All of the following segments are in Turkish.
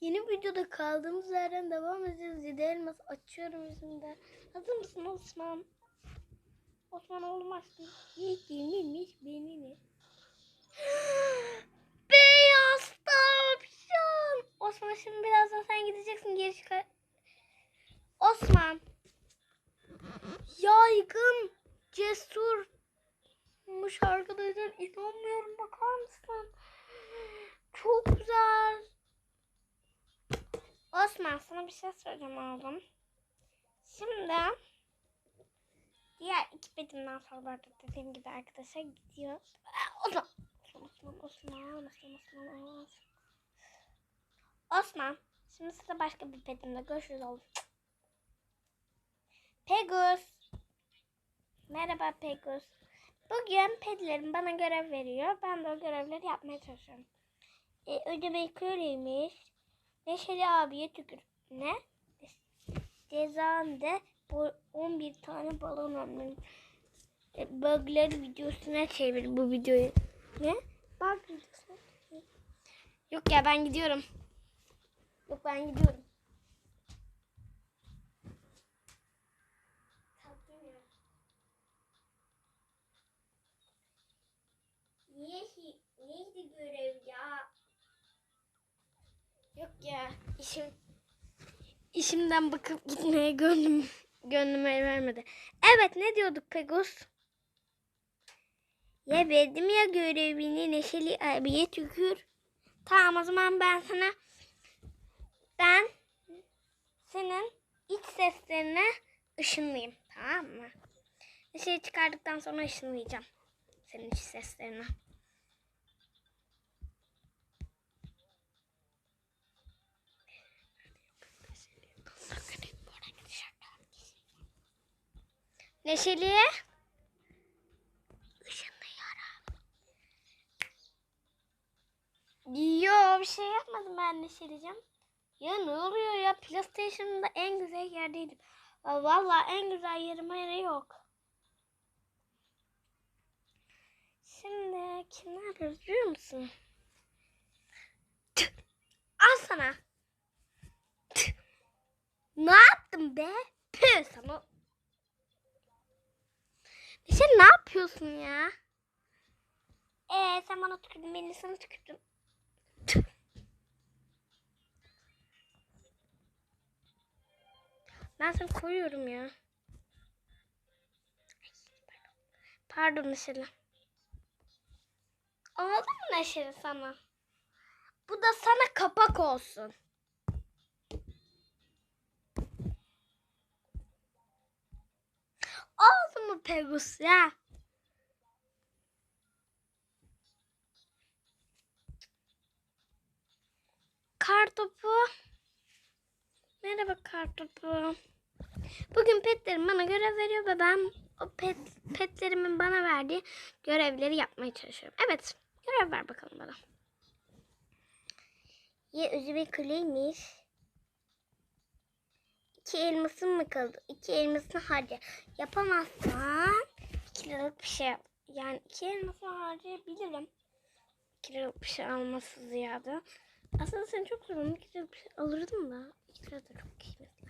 Yeni videoda kaldığımız yerden devam edeceğiz. Yedi elmas açıyorum yüzümde. Hazır mısın Osman? Osman oğlum açtı. Yekinmiş benini. Beyaz tavşan. Osman şimdi birazdan sen gideceksin geri çıkar. Osman. Yaygın. Cesurmuş arkadaşlar. İnanmıyorum bakar mısın? Çok güzel. Osman sana bir şey soracağım oğlum. Şimdi diğer iki bedimden sonra bu dediğim gibi arkadaşlar gidiyor. Aa, Osman. Osman, Osman, Osman, Osman, Osman. Osman. Şimdi size başka bir bedimde görüşürüz oğlum. Pegus. Merhaba Pegus. Bugün pedilerim bana görev veriyor. Ben de o görevleri yapmaya çalışıyorum. E, ödemek öyleymiş. Neşeli abiye tükür. Ne? Cezan de bu 11 tane balon almış. E, bug'ları videosuna çevir bu videoyu. Ne? Bug videosuna. Yok ya ben gidiyorum. Yok ben gidiyorum. Niye, neydi görev ya? Yok ya işim işimden bakıp gitmeye gönlüm gönlüm el vermedi. Evet ne diyorduk Pegus? Ya verdim ya görevini Neşeli abiye tükür. Tamam o zaman ben sana ben senin iç seslerine ışınlayayım tamam mı? Neşeli çıkardıktan sonra ışınlayacağım senin iç seslerine. Neşeli'ye ışınlıyorum. Yo bir şey yapmadım ben Neşeli'cim. Ya ne oluyor ya PlayStation'da en güzel yerdeydim. Aa, Vallahi en güzel yerime yeri yok. Şimdi kim ne yapıyoruz biliyor musun? Sen ne yapıyorsun ya? Ee sen bana tükürdün, beni sana tükürdün. Tüh. Ben seni koruyorum ya. Pardon Neşeli. Oldu mu Neşeli sana? Bu da sana kapak olsun. Mu Pegus ya? Kartopu. Merhaba kartopu. Bugün petlerim bana görev veriyor ve ben o pet, petlerimin bana verdiği görevleri yapmaya çalışıyorum. Evet, görev ver bakalım bana. Ye üzüme kuleymiş. İki elmasın mı kaldı? İki elmasını harca. Yapamazsan iki liralık bir şey. Yani iki elmasını harcayabilirim. İki liralık bir şey alması ziyade. Aslında seni çok zorunlu iki liralık bir şey alırdım da. İki lira da çok kıymetli.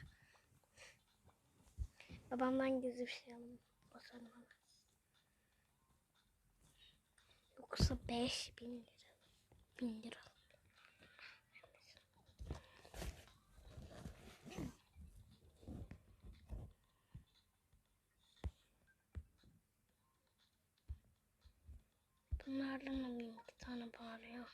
Babamdan gizli bir şey alalım. O bana. Yoksa beş bin lira. Bin lira. Bunlardan alayım iki tane bari ya.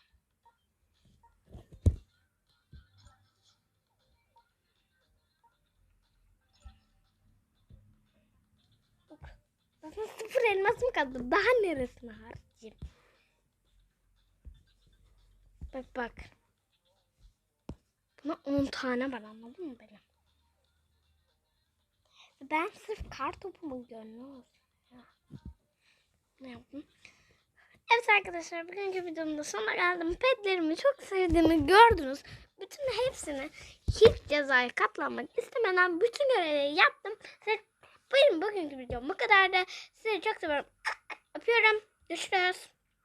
Zaten sıfır elmasım kaldı. Daha neresine harcayayım? Bak bak. Buna 10 tane var anladın mı beni? Ben sırf kar topumu gönlü olsun. Ne yaptım? Evet arkadaşlar bugünkü videomda sona geldim. Petlerimi çok sevdiğimi gördünüz. Bütün hepsini hiç cezaya katlanmak istemeden bütün görevleri yaptım. Size buyurun bugünkü videom bu kadar da sizi çok seviyorum. Öpüyorum. Görüşürüz.